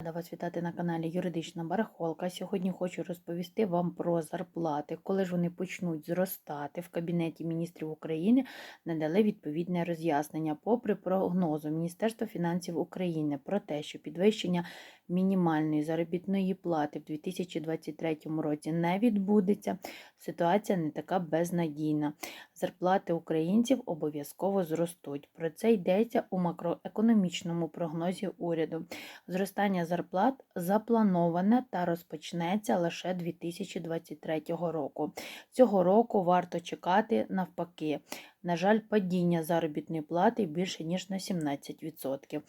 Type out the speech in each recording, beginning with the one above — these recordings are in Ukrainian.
Рада вас вітати на каналі Юридична Барахолка. Сьогодні хочу розповісти вам про зарплати, коли ж вони почнуть зростати в Кабінеті міністрів України, надали відповідне роз'яснення. Попри прогнозу Міністерства фінансів України про те, що підвищення мінімальної заробітної плати в 2023 році не відбудеться, ситуація не така безнадійна. Зарплати українців обов'язково зростуть. Про це йдеться у макроекономічному прогнозі уряду. Зростання зарплат заплановане та розпочнеться лише 2023 року. Цього року варто чекати навпаки. На жаль, падіння заробітної плати більше ніж на 17%.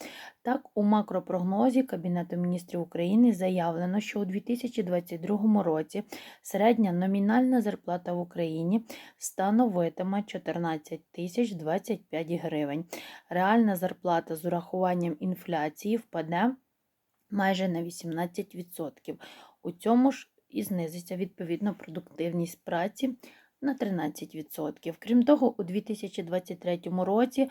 Так, у макропрогнозі Кабінету міністрів України заявлено, що у 2022 році середня номінальна зарплата в Україні становитиме 14 тисяч 25 гривень. Реальна зарплата з урахуванням інфляції впаде майже на 18%. У цьому ж і знизиться відповідно продуктивність праці на 13%. Крім того, у 2023 році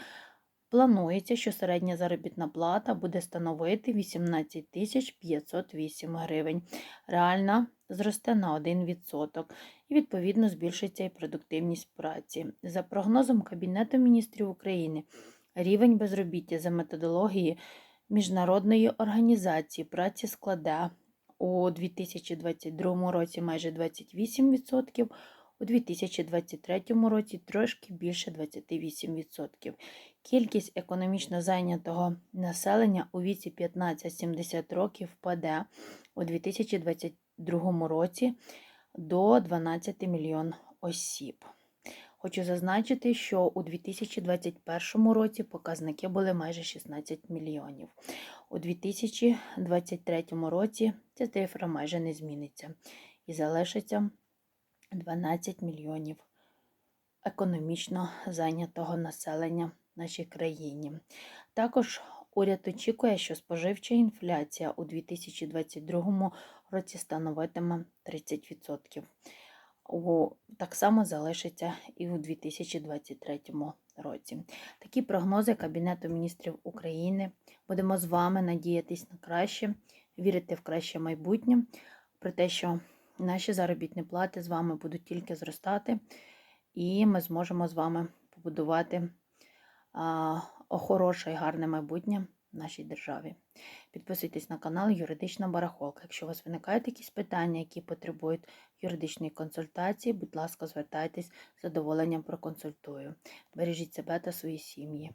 планується, що середня заробітна плата буде становити 18 тисяч 508 гривень. Реальна зросте на 1% і відповідно збільшиться і продуктивність праці. За прогнозом Кабінету міністрів України, рівень безробіття за методологією Міжнародної організації праці складе у 2022 році майже 28%, у 2023 році трошки більше 28%. Кількість економічно зайнятого населення у віці 15-70 років впаде у 2022 році до 12 мільйон осіб. Хочу зазначити, що у 2021 році показники були майже 16 мільйонів. У 2023 році ця цифра майже не зміниться і залишиться 12 мільйонів економічно зайнятого населення в нашій країні. Також уряд очікує, що споживча інфляція у 2022 році становитиме 30%. Так само залишиться і у 2023 році. Такі прогнози Кабінету міністрів України. Будемо з вами надіятись на краще, вірити в краще майбутнє, про те, що наші заробітні плати з вами будуть тільки зростати, і ми зможемо з вами побудувати хороше і гарне майбутнє нашій державі. Підписуйтесь на канал Юридична Барахолка. Якщо у вас виникають якісь питання, які потребують юридичної консультації, будь ласка, звертайтесь з задоволенням проконсультую. Бережіть себе та свої сім'ї.